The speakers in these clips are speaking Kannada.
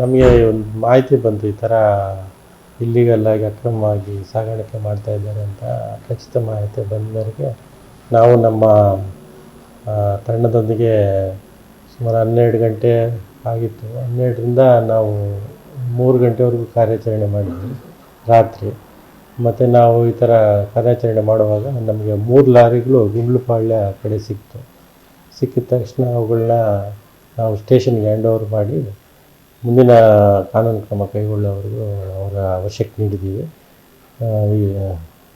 ನಮಗೆ ಒಂದು ಮಾಹಿತಿ ಬಂತು, ಈ ಥರ ಇಲ್ಲಿಗಲ್ಲಾಗಿ ಅಕ್ರಮವಾಗಿ ಸಾಗಾಣಿಕೆ ಮಾಡ್ತಾ ಇದ್ದಾರೆ ಅಂತ ಖಚಿತ ಮಾಹಿತಿ ಬಂದವರಿಗೆ ನಾವು ನಮ್ಮ ತಂಡದೊಂದಿಗೆ ಸುಮಾರು ಹನ್ನೆರಡು ಗಂಟೆ ಆಗಿತ್ತು. ಹನ್ನೆರಡರಿಂದ ನಾವು ಮೂರು ಗಂಟೆವರೆಗೂ ಕಾರ್ಯಾಚರಣೆ ಮಾಡಿದ್ವಿ ರಾತ್ರಿ. ಮತ್ತು ನಾವು ಈ ಥರ ಕಾರ್ಯಾಚರಣೆ ಮಾಡುವಾಗ ನಮಗೆ ಮೂರು ಲಾರಿಗಳು ಗುಂಡ್ಲುಪಾಳ್ಯ ಕಡೆ ಸಿಕ್ತು. ಸಿಕ್ಕಿದ ತಕ್ಷಣ ಅವುಗಳನ್ನ ನಾವು ಸ್ಟೇಷನ್ಗೆ ಹ್ಯಾಂಡ್ ಓವರ್ ಮಾಡಿ ಮುಂದಿನ ಕಾನೂನು ಕ್ರಮ ಕೈಗೊಳ್ಳೋವರೆಗೂ ಅವರ ಅವಶ್ಯಕತೆ ನೀಡಿದ್ದೀವಿ. ಈ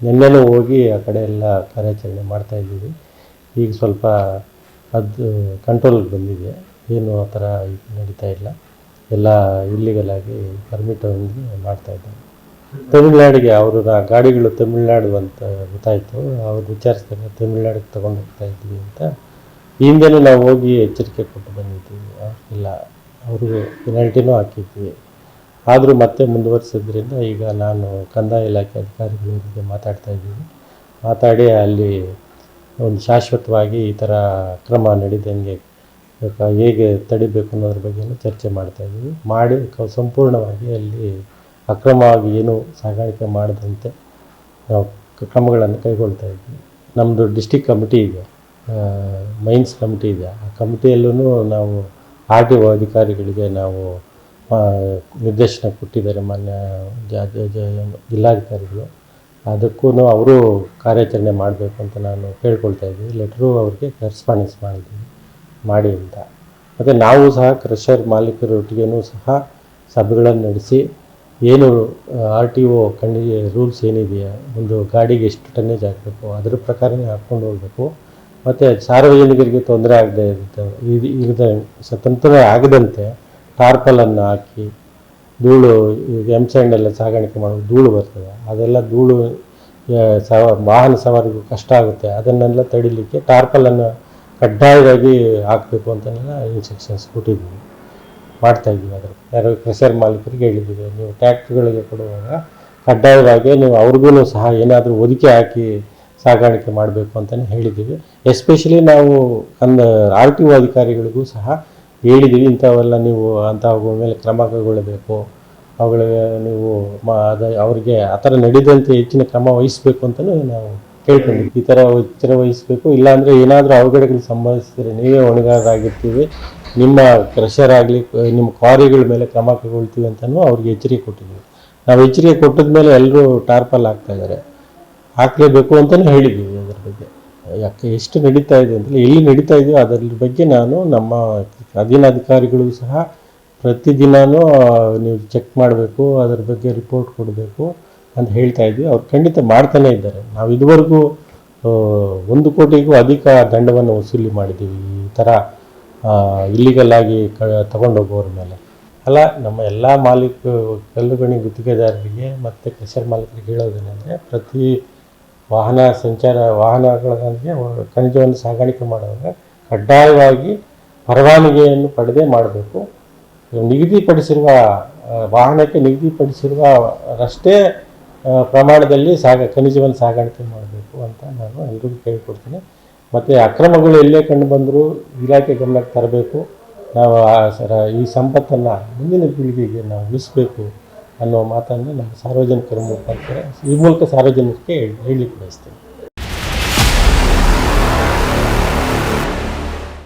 ನಿನ್ನೆನೂ ಹೋಗಿ ಆ ಕಡೆ ಎಲ್ಲ ಕಾರ್ಯಾಚರಣೆ ಮಾಡ್ತಾ ಇದ್ದೀವಿ. ಈಗ ಸ್ವಲ್ಪ ಅದು ಕಂಟ್ರೋಲ್ಗೆ ಬಂದಿದೆ. ಏನು ಆ ಥರ ನಡೀತಾ ಇಲ್ಲ. ಎಲ್ಲ ಇಲ್ಲಿಗಲ್ ಆಗಿ ಪರ್ಮಿಟ್ ಮಾಡ್ತಾ ಇದ್ದಾರೆ. ತಮಿಳ್ನಾಡಿಗೆ ಅವರು ಗಾಡಿಗಳು ತಮಿಳ್ನಾಡು ಅಂತ ಗೊತ್ತಾಯಿತು. ಅವ್ರು ವಿಚಾರಿಸ್ತಾರೆ, ತಮಿಳ್ನಾಡಿಗೆ ತೊಗೊಂಡು ಹೋಗ್ತಾ ಇದ್ದೀವಿ ಅಂತ. ಹಿಂದೆನೂ ನಾವು ಹೋಗಿ ಎಚ್ಚರಿಕೆ ಕೊಟ್ಟು ಬಂದಿದ್ದೀವಿ. ಇಲ್ಲ. ಅವ್ರಿಗೂ ಪೆನಾಲ್ಟಿನೂ ಹಾಕಿದ್ವಿ. ಆದರೂ ಮತ್ತೆ ಮುಂದುವರಿಸಿದ್ರಿಂದ ಈಗ ನಾನು ಕಂದಾಯ ಇಲಾಖೆ ಅಧಿಕಾರಿಗಳ ಜೊತೆ ಮಾತಾಡ್ತಾ ಇದ್ದೀನಿ. ಮಾತಾಡಿ ಅಲ್ಲಿ ಒಂದು ಶಾಶ್ವತವಾಗಿ ಈ ಥರ ಕ್ರಮ ನಡೀದಂಗೆ ಹೇಗೆ ತಡಿಬೇಕು ಅನ್ನೋದ್ರ ಬಗ್ಗೆನೂ ಚರ್ಚೆ ಮಾಡ್ತಾ ಇದ್ದೀವಿ ಮಾಡಿ ಸಂಪೂರ್ಣವಾಗಿ ಅಲ್ಲಿ ಅಕ್ರಮವಾಗಿ ಏನು ಸಾಗಾಣಿಕೆ ಮಾಡದಂತೆ ನಾವು ಕ್ರಮಗಳನ್ನು ಕೈಗೊಳ್ತಾ ಇದ್ವಿ ನಮ್ಮದು ಡಿಸ್ಟಿಕ್ ಕಮಿಟಿ ಇದೆ. ಮೈನ್ಸ್ ಕಮಿಟಿ ಇದೆ. ಆ ಕಮಿಟಿಯಲ್ಲೂ ನಾವು ಆರ್ ಟಿ ಒ ಅಧಿಕಾರಿಗಳಿಗೆ ನಾವು ನಿರ್ದೇಶನ ಕೊಟ್ಟಿದ್ದಾರೆ ಮಾನ್ಯ ಜಿಲ್ಲಾಧಿಕಾರಿಗಳು. ಅದಕ್ಕೂ ಅವರು ಕಾರ್ಯಾಚರಣೆ ಮಾಡಬೇಕು ಅಂತ ನಾನು ಕೇಳ್ಕೊಳ್ತಾ ಇದ್ದೀನಿ. ಲೆಟ್ರು ಅವ್ರಿಗೆ ಕರೆಸ್ಪಾಂಡೆನ್ಸ್ ಮಾಡಿದ್ದೀನಿ, ಮಾಡಿ ಅಂತ. ಮತ್ತು ನಾವು ಸಹ ಕ್ರಷರ್ ಮಾಲೀಕರೊಟ್ಟಿಗೆನೂ ಸಹ ಸಭೆಗಳನ್ನು ನಡೆಸಿ ಏನು ಆರ್ ಟಿ ಒ ಕಂಡಿ ರೂಲ್ಸ್ ಏನಿದೆಯಾ, ಒಂದು ಗಾಡಿಗೆ ಎಷ್ಟು ಟನ್ನೇಜ್ ಹಾಕಬೇಕು, ಅದರ ಪ್ರಕಾರನೇ ಹಾಕ್ಕೊಂಡು ಹೋಗಬೇಕು. ಮತ್ತು ಸಾರ್ವಜನಿಕರಿಗೆ ತೊಂದರೆ ಆಗದೆ ಇದು ಇರದ ಸ್ವತಂತ್ರ ಆಗದಂತೆ ಟಾರ್ಪಲನ್ನು ಹಾಕಿ ಧೂಳು, ಈಗ ಎಂ ಸ್ಯಾಂಡ್ ಎಲ್ಲ ಸಾಗಾಣಿಕೆ ಮಾಡುವ ಧೂಳು ಬರ್ತದೆ. ಅದೆಲ್ಲ ಧೂಳು ಸವ, ವಾಹನ ಸವಾರಿಗೂ ಕಷ್ಟ ಆಗುತ್ತೆ. ಅದನ್ನೆಲ್ಲ ತಡಿಲಿಕ್ಕೆ ಟಾರ್ಪಲನ್ನು ಕಡ್ಡಾಯವಾಗಿ ಹಾಕಬೇಕು ಅಂತನೆಲ್ಲ ಇನ್ಸ್ಟ್ರಕ್ಷನ್ಸ್ ಕೊಟ್ಟಿದ್ದೀವಿ. ಮಾಡ್ತಾ ಇದ್ದೀವಿ ಅದರ ಯಾರು ಕ್ರೆಷರ್ ಮಾಲೀಕರಿಗೆ ಹೇಳಿದ್ದೀವಿ. ನೀವು ಟ್ಯಾಕ್ಟ್ರಿಗಳಿಗೆ ಕೊಡುವಾಗ ಕಡ್ಡಾಯವಾಗಿ ನೀವು ಅವ್ರಿಗೂ ಸಹ ಏನಾದರೂ ಒದಿಕೆ ಹಾಕಿ ಸಾಗಾಣಿಕೆ ಮಾಡಬೇಕು ಅಂತಲೇ ಹೇಳಿದ್ದೀವಿ. ಎಸ್ಪೆಷಲಿ ನಾವು ಅಂದ ಆರ್ ಟಿ ಒ ಅಧಿಕಾರಿಗಳಿಗೂ ಸಹ ಹೇಳಿದ್ದೀವಿ. ಇಂಥವೆಲ್ಲ ನೀವು ಅಂಥವುಗಳ ಮೇಲೆ ಕ್ರಮ ಕೈಗೊಳ್ಳಬೇಕು. ಅವುಗಳಿಗೆ ನೀವು ಮ, ಅದ ಅವರಿಗೆ ಆ ಥರ ನಡೆದಂತೆ ಹೆಚ್ಚಿನ ಕ್ರಮ ವಹಿಸಬೇಕು ಅಂತಲೂ ನಾವು ಕೇಳ್ಕೊಂಡಿದ್ವಿ ಈ ಥರ ಎಚ್ಚರ ವಹಿಸಬೇಕು. ಇಲ್ಲಾಂದರೆ ಏನಾದರೂ ಅವಘಡಗಳು ಸಂಭವಿಸಿದರೆ ನೀವೇ ಹೊಣೆಗಾರರಾಗಿರ್ತೀವಿ ನಿಮ್ಮ ಕ್ರಷರ್ ಆಗಲಿ, ನಿಮ್ಮ ಕ್ವಾರಿಗಳ ಮೇಲೆ ಕ್ರಮ ಕೈಗೊಳ್ತೀವಿ ಅಂತಲೂ ಅವ್ರಿಗೆ ಎಚ್ಚರಿಕೆ ಕೊಟ್ಟಿದ್ದೀವಿ. ನಾವು ಎಚ್ಚರಿಕೆ ಕೊಟ್ಟಿದ್ಮೇಲೆ ಎಲ್ಲರೂ ಟಾರ್ಪಲ್ ಆಗ್ತಾಯಿದ್ದಾರೆ ಹಾಕಲೇಬೇಕು ಅಂತಲೂ ಹೇಳಿದ್ದೀವಿ ಅದರ ಬಗ್ಗೆ. ಯಾಕೆ ಎಷ್ಟು ನಡೀತಾ ಇದೆ ಅಂತಲೇ, ಎಲ್ಲಿ ನಡೀತಾ ಇದೆಯೋ ಅದರ ಬಗ್ಗೆ ನಾನು ನಮ್ಮ ಅಧೀನಾಧಿಕಾರಿಗಳು ಸಹ ಪ್ರತಿದಿನವೂ ನೀವು ಚೆಕ್ ಮಾಡಬೇಕು, ಅದರ ಬಗ್ಗೆ ರಿಪೋರ್ಟ್ ಕೊಡಬೇಕು ಅಂತ ಹೇಳ್ತಾ ಇದ್ವಿ ಅವ್ರು ಖಂಡಿತ ಮಾಡ್ತಾನೇ ಇದ್ದಾರೆ. ನಾವು ಇದುವರೆಗೂ ಒಂದು ಕೋಟಿಗೂ ಅಧಿಕ ದಂಡವನ್ನು ವಸೂಲಿ ಮಾಡಿದ್ದೀವಿ. ಈ ಥರ ಇಲ್ಲಿಗಲ್ ಆಗಿ ಕ, ತಗೊಂಡೋಗೋರ ಮೇಲೆ. ಅಲ್ಲ, ನಮ್ಮ ಎಲ್ಲ ಮಾಲೀಕ, ಕಲ್ಲುಗಣಿ ಗುತ್ತಿಗೆದಾರರಿಗೆ ಮತ್ತು ಕೆಸರ್ ಮಾಲೀಕರಿಗೆ ಹೇಳೋದೇನೆಂದರೆ ಪ್ರತಿ ವಾಹನ ಸಂಚಾರ ವಾಹನಗಳಿಗೆ ಖನಿಜವನ್ನು ಸಾಗಾಣಿಕೆ ಮಾಡುವಾಗ ಕಡ್ಡಾಯವಾಗಿ ಪರವಾನಗಿಯನ್ನು ಪಡೆದೇ ಮಾಡಬೇಕು. ನಿಗದಿಪಡಿಸಿರುವ ವಾಹನಕ್ಕೆ ನಿಗದಿಪಡಿಸಿರುವ ರಷ್ಟೇ ಪ್ರಮಾಣದಲ್ಲಿ ಸಾಗ, ಖನಿಜವನ್ನು ಸಾಗಾಣಿಕೆ ಮಾಡಬೇಕು ಅಂತ ನಾನು ಎಲ್ರಿಗೂ ಕೇಳಿಕೊಡ್ತೀನಿ. ಮತ್ತು ಅಕ್ರಮಗಳು ಎಲ್ಲೇ ಕಂಡು ಬಂದರೂ ಇಲಾಖೆ ಗಮನಕ್ಕೆ ತರಬೇಕು. ನಾವು ಈ ಸಂಪತ್ತನ್ನು ಮುಂದಿನ ಪೀಳಿಗೆಗೆ ನಾವು ಉಳಿಸ್ಬೇಕು. ಅನ್ನೋ ಮಾತನ್ನು ನಾನು ಸಾರ್ವಜನಿಕರ ಮುಖಾಂತರ ಈ ಮೂಲಕ ಸಾರ್ವಜನಿಕರಿಗೆ ಹೇಳಲಿಕ್ಕೆ ಬಯಸ್ತೇನೆ.